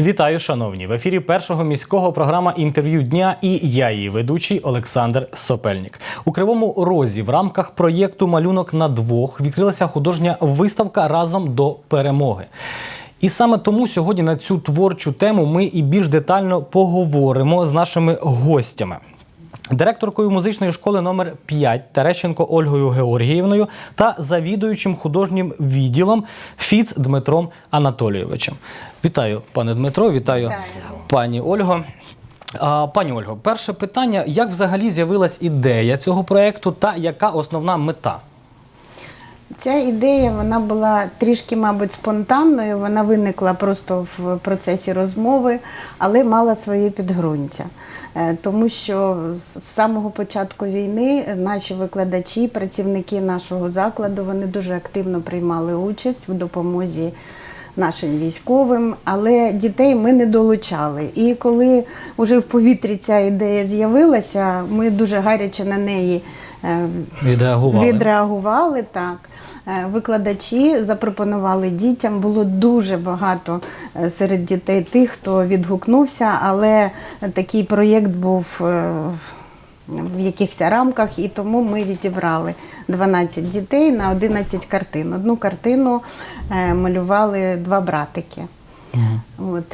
Вітаю, шановні! В ефірі першого міського програма інтерв'ю дня і я, її ведучий Олександр Сопельник. У кривому розі в рамках проєкту Малюнок на двох відкрилася художня виставка разом до перемоги. І саме тому сьогодні на цю творчу тему ми і більш детально поговоримо з нашими гостями. Директоркою музичної школи номер 5 Терещенко Ольгою Георгіївною та завідуючим художнім відділом Фіц Дмитром Анатолійовичем. Вітаю, пане Дмитро, вітаю, Вітаю. пані Ольго. А, Пані Ольго, перше питання: як взагалі з'явилась ідея цього проєкту та яка основна мета? Ця ідея вона була трішки, мабуть, спонтанною. Вона виникла просто в процесі розмови, але мала своє підґрунтя. Е, Тому що з самого початку війни наші викладачі, працівники нашого закладу, вони дуже активно приймали участь в допомозі. Нашим військовим, але дітей ми не долучали. І коли вже в повітрі ця ідея з'явилася, ми дуже гаряче на неї Відреагували. Відреагували так. Е, Викладачі запропонували дітям. Було дуже багато е, серед дітей тих, хто відгукнувся, але такий проєкт був е, в якихось рамках, і тому ми відібрали 12 дітей на 11 картин. Одну картину е, малювали два братики. От.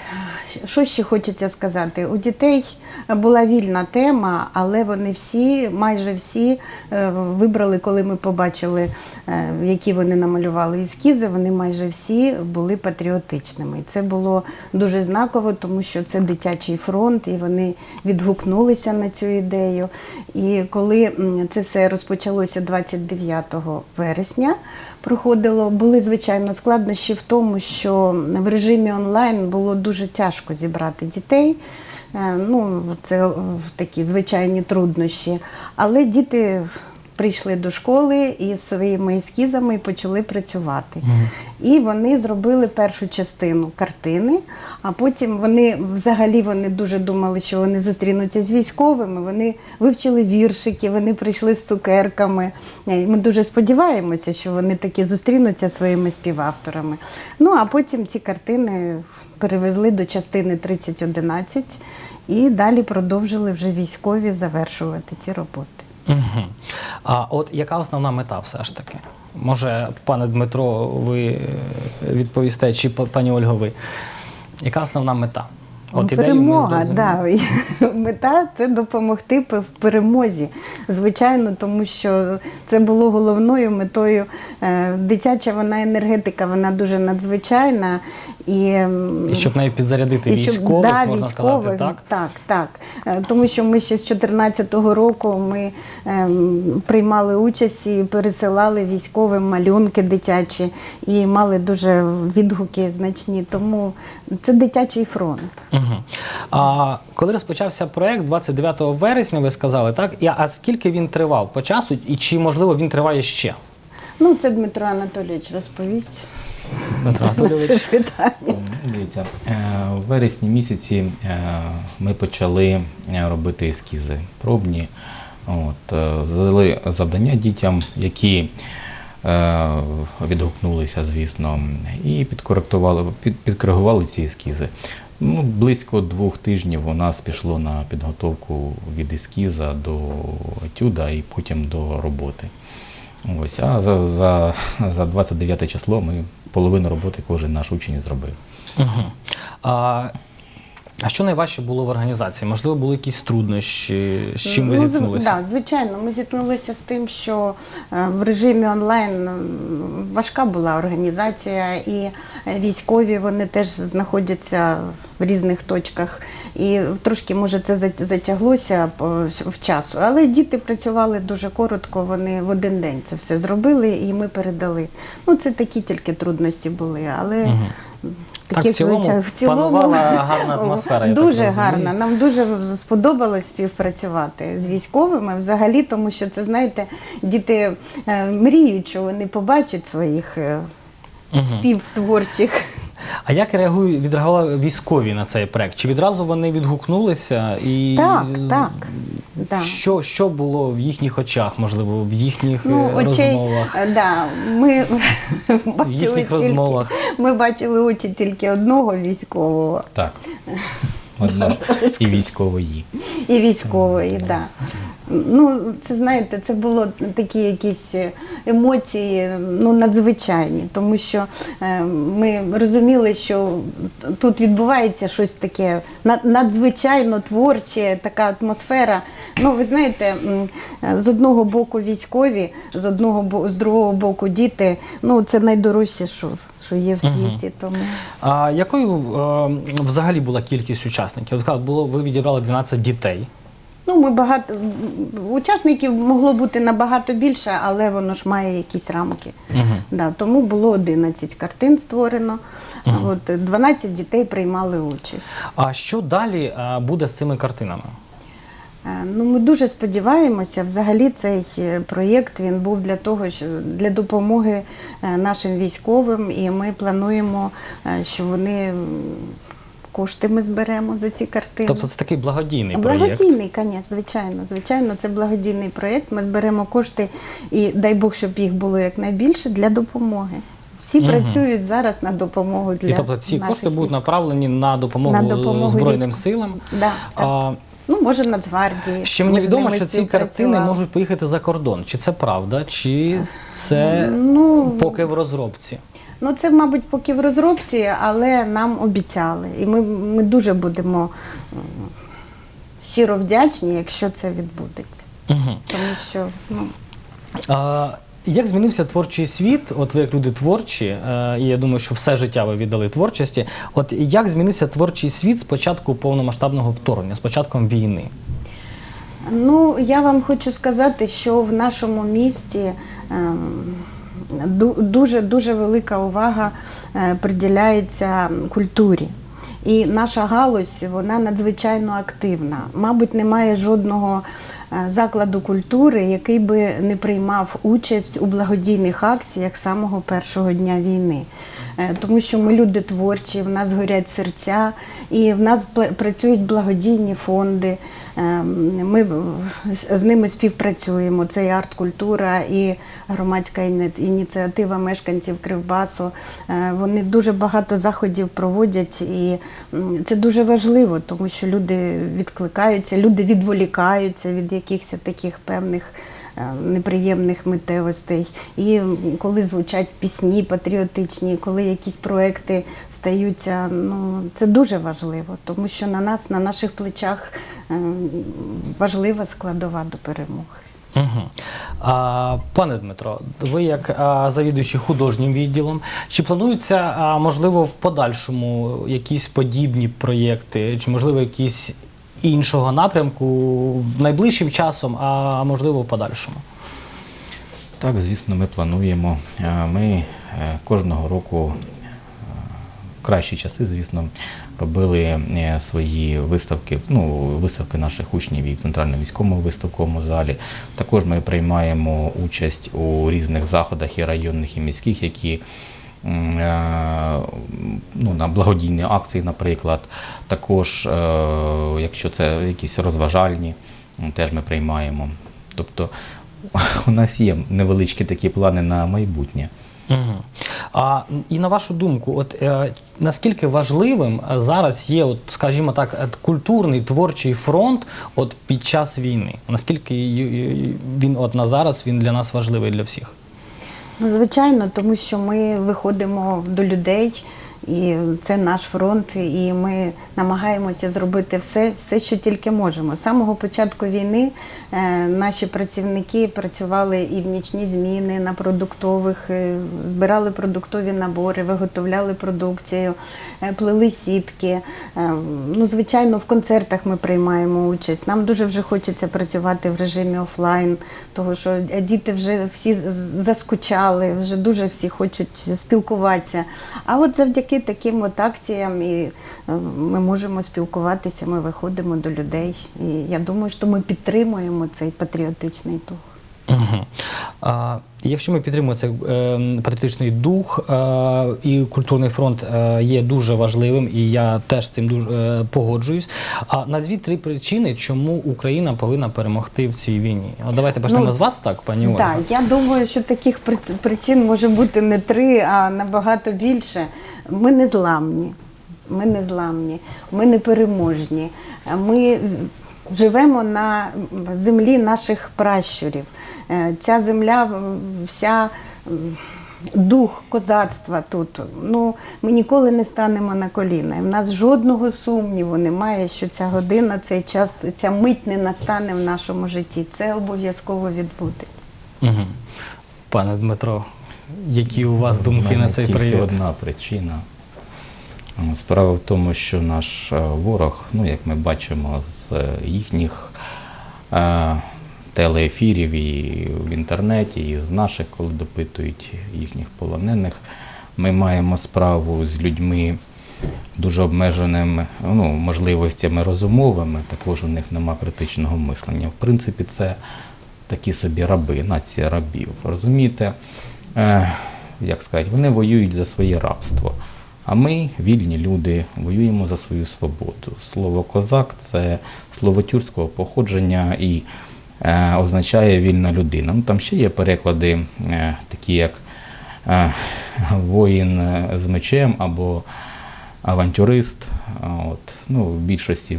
Що ще хочеться сказати? У дітей була вільна тема, але вони всі, майже всі, е, вибрали, коли ми побачили, е, які вони намалювали ескізи, вони майже всі були патріотичними. Це було дуже знаково, тому що це дитячий фронт, і вони відгукнулися на цю ідею. І коли це все розпочалося 29 вересня, проходило, були звичайно складнощі в тому, що в режимі онлайн було дуже тяжко зібрати дітей. Е, Ну, це такі звичайні труднощі. Але діти прийшли до школи із своїми ескізами і почали працювати. І вони зробили першу частину картини, а потім вони взагалі вони дуже думали, що вони зустрінуться з військовими. Вони вивчили віршики, вони прийшли з цукерками. Е, Ми дуже сподіваємося, що вони таки зустрінуться своїми співавторами. Ну а потім ці картини перевезли до частини 3011 і далі продовжили вже військові завершувати ці роботи. Угу. А от яка основна мета все ж таки? Може, пане Дмитро, ви е, відповісте, чи пані Ольго, ви? Яка основна мета? Ми Перемога, да. мета це допомогти в перемозі. Звичайно, тому що це було головною метою. Е, Дитяча вона енергетика, вона дуже надзвичайна. І, І щоб нею підзарядити і щоб- військових, да, можна військових, сказати, так? Так, так. Е, Тому що ми ще з 2014 року ми ем, приймали участь і пересилали військовим малюнки дитячі і мали дуже відгуки значні. Тому це дитячий фронт. Угу. А коли розпочався проект 29 вересня, ви сказали, так? І, а скільки він тривав по часу, і чи можливо він триває ще? Ну, це Дмитро Анатолійович розповість. Дмитро Анатолійович. питання. Дивіться, е, в вересні місяці е, ми почали е, робити ескізи пробні. От, е, задали завдання дітям, які е, відгукнулися, звісно, і підкоректували, під, підкоригували ці ескізи. Ну, близько двох тижнів у нас пішло на підготовку від ескіза до етюда і потім до роботи. Ось, а за, за, за 29 число ми половину роботи кожен наш учень зробив. Угу. А, а що найважче було в організації? Можливо, були якісь труднощі, з чим ви Ну, зіткнулися? Да, звичайно, ми зіткнулися з тим, що е, в режимі онлайн важка була організація, і е, військові вони теж знаходяться в різних точках. І трошки, може, це затяглося в часу. Але діти працювали дуже коротко, вони в один день це все зробили і ми передали. Ну, це такі тільки трудності були, але. Так, в цілому звичай- панувала гарна атмосфера, я дуже розумію. гарна. Нам дуже сподобалось співпрацювати з військовими взагалі, тому що це знаєте, діти е, мріють, що вони побачать своїх е, співтворчих. А як реагують відреагували військові на цей проект? Чи відразу вони відгукнулися і Так, так. Да. Що, що було в їхніх очах, можливо, в їхніх Ну, е, очей, розмовах? е, да, ми бачили їхніх тільки, розмовах. Ми бачили очі тільки одного військового Так. Одно і військової. і військової, так. Да. Ну, це знаєте, це було такі якісь емоції ну, надзвичайні, тому що е, ми розуміли, що тут відбувається щось таке надзвичайно творче, така атмосфера. Ну, ви знаєте, з одного боку військові, з одного з другого боку діти. Ну, це найдорожче, що, що є в світі. Тому А якою е, взагалі була кількість учасників? Сказали, було ви відібрали 12 дітей. Ну, ми багато учасників могло бути набагато більше, але воно ж має якісь рамки. Да, тому було 11 картин створено. От 12 дітей приймали участь. А що далі е, буде з цими картинами? Е, Ну, ми дуже сподіваємося. Взагалі цей е, проєкт він був для того, що для допомоги нашим військовим, і ми плануємо, що вони кошти ми зберемо за ці картини. Тобто це такий благодійний проєкт. Благодійний, звісно, звичайно. Звичайно, це благодійний проєкт. Ми зберемо кошти і дай Бог, щоб їх було якнайбільше для допомоги. Всі працюють зараз на допомогу для І тобто ці наших кошти будуть військ. направлені на допомогу, На допомогу Збройним війську. силам. Да, так. А, Ну, може, Нацгвардії. ще мені відомо, що ці картини можуть поїхати за кордон. Чи це правда, чи це Ну, поки в розробці? Ну, це, мабуть, поки в розробці, але нам обіцяли. І ми, ми дуже будемо щиро вдячні, якщо це відбудеться. Угу. Тому що ну, А, як змінився творчий світ? От ви як люди творчі, е, і я думаю, що все життя ви віддали творчості. От як змінився творчий світ з початку повномасштабного вторгнення, з початком війни? Ну, я вам хочу сказати, що в нашому місті ду- дуже дуже велика увага е, приділяється культурі. І наша галузь вона надзвичайно активна. Мабуть, немає жодного е, закладу культури, який би не приймав участь у благодійних акціях самого першого дня війни. Е, Тому що ми люди творчі, в нас горять серця, і в нас працюють благодійні фонди. Е, Ми з ними співпрацюємо. Це і арт-культура, і громадська ініціатива мешканців Кривбасу. Е, Вони дуже багато заходів проводять, і це дуже важливо, тому що люди відкликаються, люди відволікаються від якихось таких певних неприємних митевостей. І коли звучать пісні патріотичні, коли якісь проекти стаються, ну це дуже важливо, тому що на нас, на наших плечах е, важлива складова до перемоги. Угу. А, пане Дмитро, ви як а, завідуючий художнім відділом, чи плануються, а, можливо, в подальшому якісь подібні проєкти, чи можливо якісь іншого напрямку найближчим часом, а можливо в подальшому? Так, звісно, ми плануємо. Ми е, кожного року е, в кращі часи, звісно, робили е, свої виставки, ну, виставки наших учнів і в центральному міському виставковому залі. Також ми приймаємо участь у різних заходах і районних, і міських, які ну, на благодійні акції, наприклад. Також, е, якщо це якісь розважальні, теж ми приймаємо. Тобто у нас є невеличкі такі плани на майбутнє. Угу. А, і на вашу думку, от е, наскільки важливим е, зараз є, от, скажімо так, е, культурний творчий фронт от, під час війни? Наскільки він от на зараз він для нас важливий для всіх? Ну, звичайно, тому що ми виходимо до людей, і це наш фронт, і ми намагаємося зробити все, все, що тільки можемо. З самого початку війни е, наші працівники працювали і в нічні зміни на продуктових, е, збирали продуктові набори, виготовляли продукцію, е, плели сітки. Ну, звичайно, в концертах ми приймаємо участь. Нам дуже вже хочеться працювати в режимі офлайн, тому що діти вже всі заскучали, вже дуже всі хочуть спілкуватися. А от завдяки таким от акціям і е, ми можемо спілкуватися, ми виходимо до людей. І я думаю, що ми підтримуємо цей патріотичний дух. Мгм. А, якщо ми підтримуємо цей е, патріотичний дух е, і культурний фронт е, є дуже важливим, і я теж з цим дуже е, погоджуюсь. А назвіть три причини, чому Україна повинна перемогти в цій війні. От давайте почнемо Ну, з вас, так, пані Ольга. Так, я думаю, що таких причин може бути не три, а набагато більше. Ми не зламні. Ми не зламні, ми не переможні. Ми живемо на землі наших пращурів. Е, Ця земля вся. Дух козацтва тут. Ну, ми ніколи не станемо на коліна. І в нас жодного сумніву немає, що ця година, цей час, ця мить не настане в нашому житті. Це обов'язково відбудеться. Угу. Пане Дмитро, які у вас думки на цей тільки привід? одна причина. Справа в тому, що наш е, ворог, ну як ми бачимо з їхніх е, телеефірів і в інтернеті, і з наших, коли допитують їхніх полонених, ми маємо справу з людьми дуже обмеженими ну, можливостями розумовими, також у них нема критичного мислення. В принципі, це такі собі раби, нація рабів. Розумієте? Е, як сказати, вони воюють за своє рабство. А ми, вільні люди, воюємо за свою свободу. Слово козак це слово тюркського походження і е, означає вільна людина. Ну, там ще є переклади, е, такі як е, воїн з мечем або авантюрист. От, ну, в більшості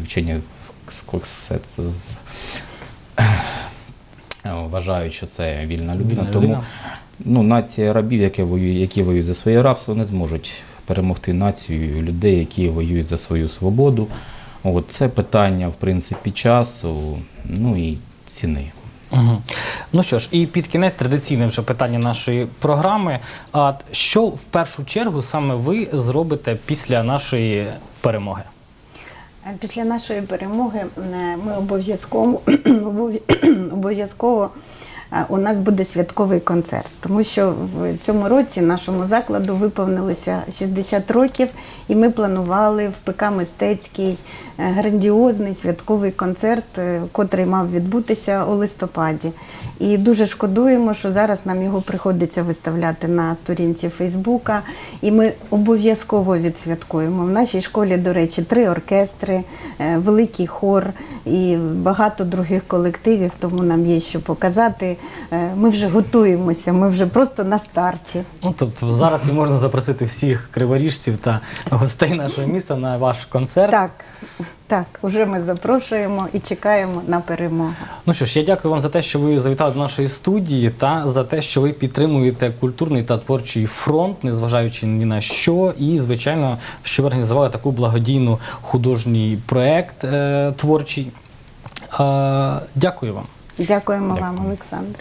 е, вважають, що це вільна людина. Вільна тому людина. ну, нація рабів, які воюють, які воюють за своє рабство, не зможуть перемогти націю людей, які воюють за свою свободу. От, це питання, в принципі, часу, ну і ціни. Угу. Ну що ж, і під кінець традиційне вже питання нашої програми. А що в першу чергу саме ви зробите після нашої перемоги? Е, Після нашої перемоги е, ми обов'язково обов'язково у нас буде святковий концерт, тому що в цьому році нашому закладу виповнилося 60 років, і ми планували в ПК Мистецький е, грандіозний святковий концерт, е, котрий мав відбутися у листопаді. І дуже шкодуємо, що зараз нам його приходиться виставляти на сторінці Фейсбука. І ми обов'язково відсвяткуємо. В нашій школі, до речі, три оркестри, е, великий хор і багато других колективів, тому нам є що показати. Е, Ми вже готуємося, ми вже просто на старті. Ну тобто зараз і можна запросити всіх криворіжців та гостей нашого міста на ваш концерт. Так, так, уже ми запрошуємо і чекаємо на перемогу. Ну що ж, я дякую вам за те, що ви завітали до нашої студії, та за те, що ви підтримуєте культурний та творчий фронт, незважаючи ні на що. І, звичайно, що ви організували таку благодійну художній проект е, творчий. Е, дякую вам. Дякуємо Дякую. вам, Олександр.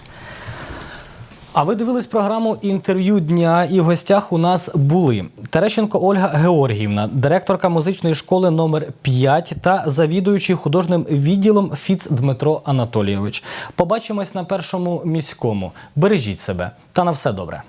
А ви дивились програму інтерв'ю дня, і в гостях у нас були Терещенко Ольга Георгіївна, директорка музичної школи номер 5 та завідуючий художним відділом Фіц Дмитро Анатолійович. Побачимось на першому міському. Бережіть себе та на все добре.